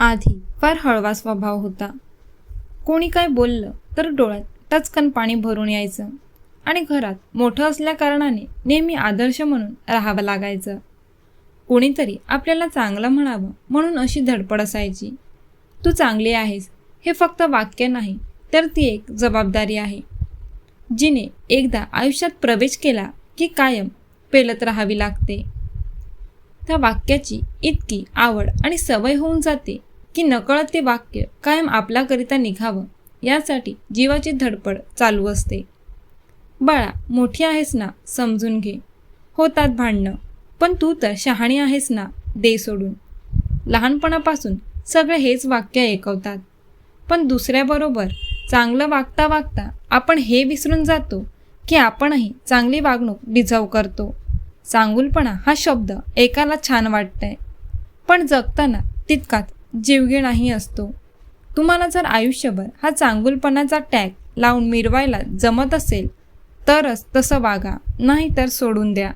आधी फार हळवा स्वभाव होता. कोणी काय बोललं तर डोळ्यात टचकन पाणी भरून यायचं आणि घरात मोठं असल्याकारणाने नेहमी आदर्श म्हणून राहावं लागायचं. कोणीतरी आपल्याला चांगलं म्हणावं म्हणून अशी धडपड असायची. तू चांगली आहेस हे फक्त वाक्य नाही तर ती एक जबाबदारी आहे. जिने एकदा आयुष्यात प्रवेश केला की कायम पेलत राहावी लागते. त्या वाक्याची इतकी आवड आणि सवय होऊन जाते की नकळत ते वाक्य कायम आपल्याकरिता निघावं. यासाठी जीवाची धडपड चालू असते. बाळा मोठी आहेस ना समजून घे. होतात भांडणं. पण तू तर शहाणी आहेस ना दे सोडून. लहानपणापासून सगळे हेच वाक्य ऐकवतात. पण दुसऱ्याबरोबर चांगलं वागता वागता आपण हे विसरून जातो की आपणही चांगली वागणूक डिझर्व करतो. चांगुलपणा हा शब्द एकाला छान वाटतंय. पण जगताना तितकाच जीवघेणाही असतो. तुम्हाला जर आयुष्यभर हा चांगुलपणाचा टॅग लावून मिरवायला जमत असेल तरच तसं वागा नाहीतर सोडून द्या.